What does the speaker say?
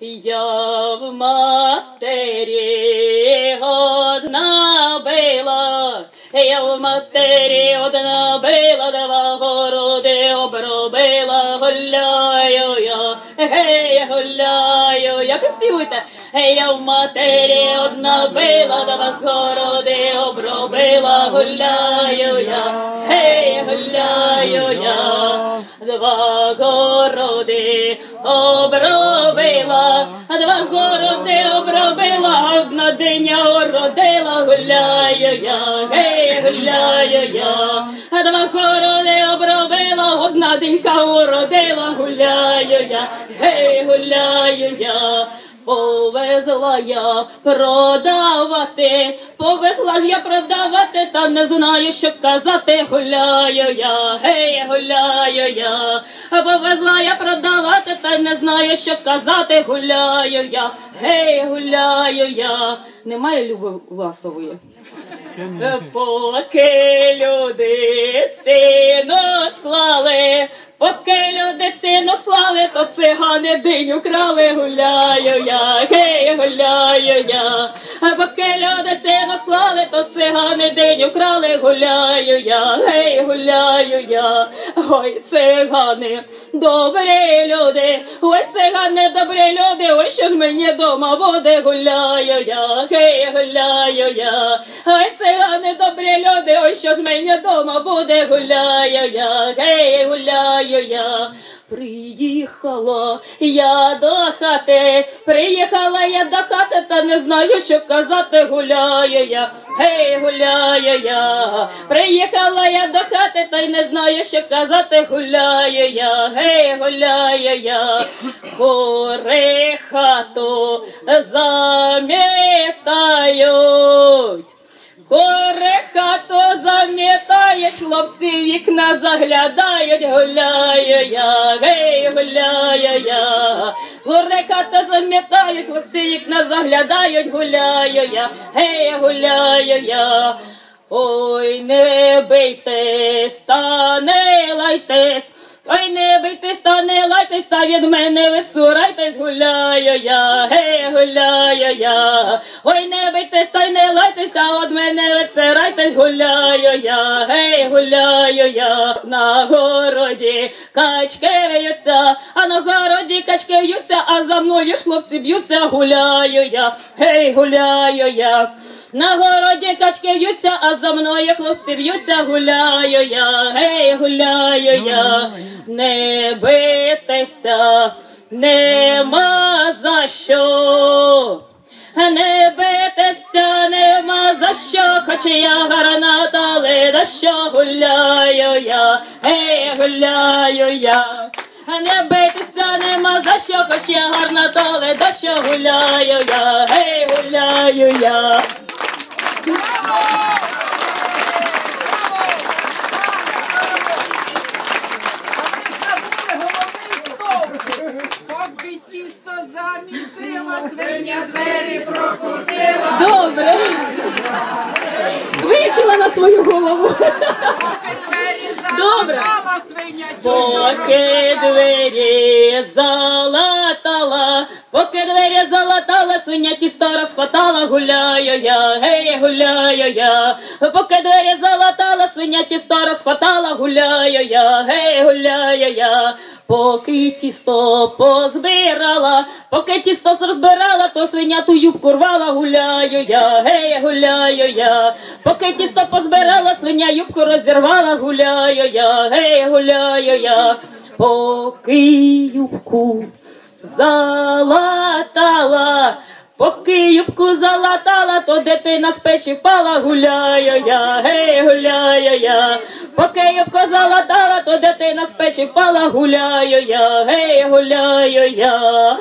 Я в матері одна била, я в матері одна била, два городи обробила, гуляю я, гей, гуляю, я. Підспівуйте, я в матері одна била, два городи обробила, гуляю я, гей, гуляю я, два городи обробила, два городи обробила, одна диня уродила, гуляю я, гей, гуляю я, а два городи обробила, одна динька уродила, гуляю я, гей, гуляю я. Повезла я продавати, повезла ж я продавати, та не знаю, що казати, гуляю я, гей, гуляю я, повезла я продавати, та не знаю, що казати, гуляю я, гей, гуляю я. Немає Люби Власової. Поки люди ціну склали, поки люди ціну склали, то цигани диню крали, гуляю Люди ціну склали, то цигани диню крали, гуляю я, гей, гуляю я. Ой, цигани, добрі люди, ой, цигани, добрі люди, ой, що ж мені дома буде, гуляю я, гей, гуляю я. Ой, цигани, добрі люди, ой, що ж мені дома буде, гуляю я, гей, гуляю я. Приїхала я до хати, приїхала я до хати, та не знаю, що казати, гуляю я, гей, гуляю я, приїхала я до хати, та й не знаю, що казати, гуляю я, гей, гуляю я, гори хату замітають. Горе хату замітають, хлопці вікна заглядають, гуляю Горе зам'ятають, хлопці вікна заглядають, гуляю я, гей, гуляю я. Ой, не бийтесь, та не лайтесь, Ой, не бийтесь, та не лайтесь, та від мене ви цурайтесь, гуляю я, гей, гуляю я. Ой, не бийтесь, цирайтесь, гуляю я, гей, гуляю я. На городі качки в'ються, а на городі качки в'ються, а за мною ж хлопці б'ються, гуляю я, гей, гуляю я. На городі качки в'ються, а за мною хлопці б'ються, гуляю я, гей, гуляю я, не битися, нема за що. Хоч я гарната, але за що гуляю я, гей, гуляю я. Не битися нема за що, хоч я гарна, але за що гуляю я, гей, гуляю я. Поки тісто замісила, свиня двері прокусила, Добре. Вивчила на свою голову. Добре. Поки двері залатала, поки двері залатала, свиня тісто розхватала, гуляю я, гей, гуляю я. Поки двері залатала, свиня тісто розхватала, гуляю я, гей, гуляю я. Поки тісто позбирала, поки тісто розбирала, то свиня ту юбку рвала, гуляю я, гей, гуляю я. Поки тісто позбирала, свиня юбку розірвала, гуляю я, гей, гуляю я. Поки юбку залатала, поки юбку залатала, то дитина з печі впала, гуляю я, гей, гуляю я. Поки я юбку дала, то дитина з печі впала, гуляю я, гей, гуляю я.